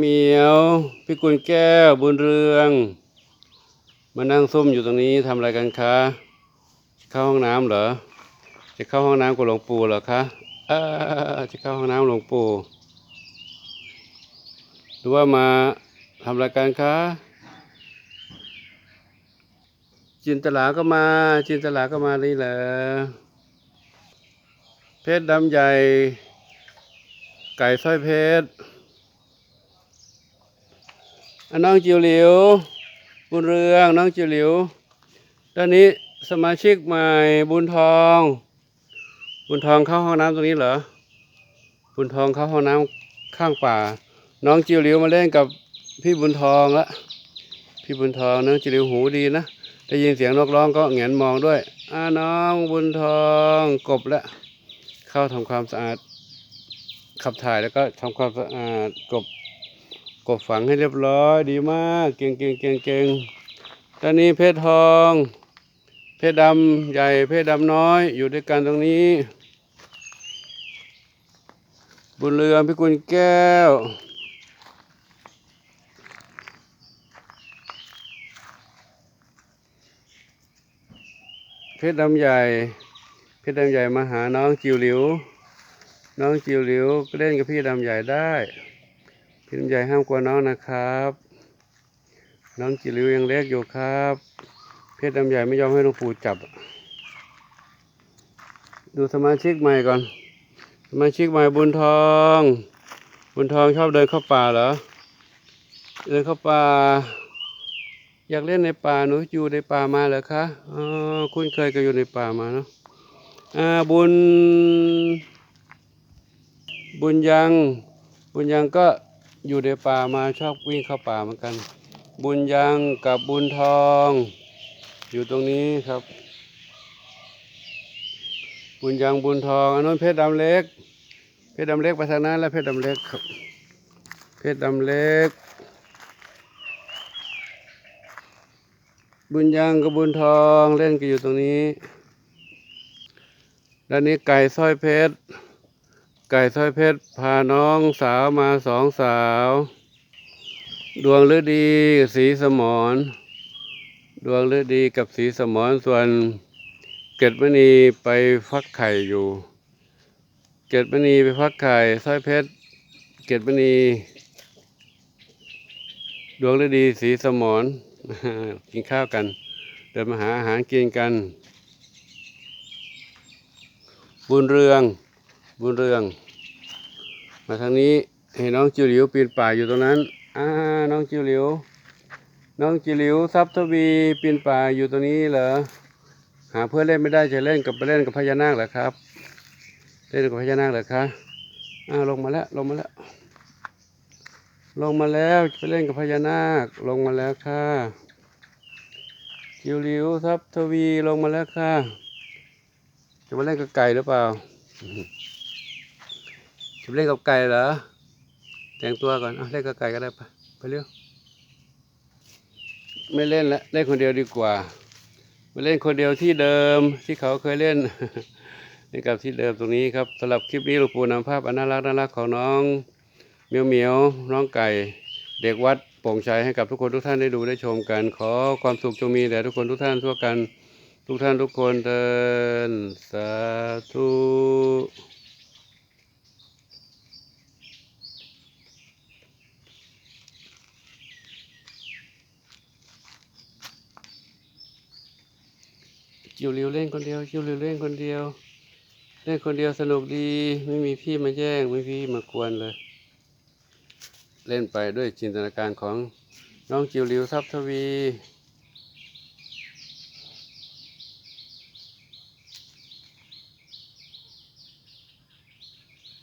เหมียวพี่กุลแก้วบุญเรือง มานั่งซุ่มอยู่ตรงนี้ทำอะไรกันคะจะเข้าห้องน้ำเหรอ จะเข้าห้องน้ำกับหลวงปู่เหรอคะเออจะเข้าห้องน้ำหลวงปู่หรือว่ามาทำอะไรกันคะจินตลาก็มา จินตลาก็มานี่แหละเพชรดำใหญ่ ไก่สร้อยเพชร น้องจิวหลิวบุญเรืองน้องจิวหลิวด้านนี้สมาชิกใหม่บุญทอง บุญทองเข้าห้องน้ำตรงนี้เหรอบุญทองเข้าห้องน้ำข้างป่า น้องจิวหลิวมาเล่นกับพี่บุญทองละพี่บุญทองน้องจิวหลิวหูดีนะได้ยินเสียงนกร้องก็แหงนมองด้วยอาน้องบุญทองกบละเข้าทำความสะอาดขับถ่ายแล้วก็ทำความสะอาดกบ กบฝังให้เรียบร้อยดีมากเก่งเก่งเก่งเก่งตอนนี้เพชรทอง เพชรดำใหญ่เพชรดำน้อยอยู่ด้วยกันตรงนี้ บุญเรืองพิกุลแก้วเพชรดำใหญ่ เพชรดำใหญ่มาหาน้องจิวหลิว น้องจิวหลิวก็เล่นกับพี่ดำใหญ่ได้ พี่ลำใหญ่ห้ามกลัวน้องนะครับ น้องจิริวยังเล็กอยู่ครับ เพชรลำใหญ่ไม่ยอมให้หลวงปู่จับ ดูสมาชิกใหม่ก่อน สมาชิกใหม่บุญทอง บุญทองชอบเดินเข้าป่าเหรอ เดินเข้าป่า อยากเล่นในป่าหนูอยู่ในป่ามาเหรอคะอ๋อคุ้นเคยกับอยู่ในป่ามาเนาะอ่าบุญบุญยัง บุญยังก็ อยู่ในป่ามาชอบวิ่งเข้าป่าเหมือนกัน บุญยังกับบุญทอง อยู่ตรงนี้ครับ บุญยังบุญทองอันนู้นเพชรดำเล็ก เพชรดำเล็กไปทางนั้นแล้วเพชรดำเล็กครับ เพชรดำเล็ก บุญยังกับบุญทองเล่นกันอยู่ตรงนี้ด้านนี้ไก่สร้อยเพชร ไก่สร้อยเพชรพาน้องสาวมาสองสาว ดวงฤดีสีสมรดวงฤดีกับสีสมรส่วนเกตมณีไปฟักไข่อยู่ เกตมณีไปฟักไข่สร้อยเพชร เกตมณี ดวงฤดีสีสมรกินข้าวกัน เดินมาหาอาหารกินกัน บุญเรือง บุญเรือง มาทางนี้ให้น้องจิ๋วหลิวปีนป่ายอยู่ตรงนั้น อ่า น้องจิ๋วหลิว น้องจิ๋วหลิวทรัพย์ทวีปีนป่ายอยู่ตรงนี้เหรอ หาเพื่อนเล่นไม่ได้จะเล่นกับไปเล่นกับพญานาคเหรอครับ เล่นกับพญานาคเหรอคะ อ่าลงมาแล้วลงมาแล้ว ลงมาแล้วจะไปเล่นกับพญานาคลงมาแล้วค่ะจิ๋วหลิวทรัพย์ทวีลงมาแล้วค่ะจะมาเล่นกับไก่หรือเปล่า จะเล่นกับไก่เหรอ แต่งตัวก่อนเอาเล่นกับไก่ก็ได้ไปไปเร็ว ไม่เล่นละเล่นคนเดียวดีกว่า มาเล่นคนเดียวที่เดิมที่เขาเคยเล่นเล่กับที่เดิมตรงนี้ครับสำหรับคลิปนี้หลวงปู่นำภาพอันน่ารักน่ารักของน้องเมียวเมียวน้องไก่ เด็กวัดโป่งชัยให้กับทุกคนทุกท่านได้ดูได้ชมกัน ขอความสุขจงมีแด่ทุกคนทุกท่านทั่วกัน ทุกท่านทุกคนเดินสาธุ จิวเรียวเล่นคนเดียวจิวเรียวเล่นคนเดียว เล่นคนเดียวสนุกดี ไม่มีพี่มาแย่งไม่มีพี่มากวนเลย เล่นไปด้วยจินตนาการของน้องจิวริวทรัพย์ทวี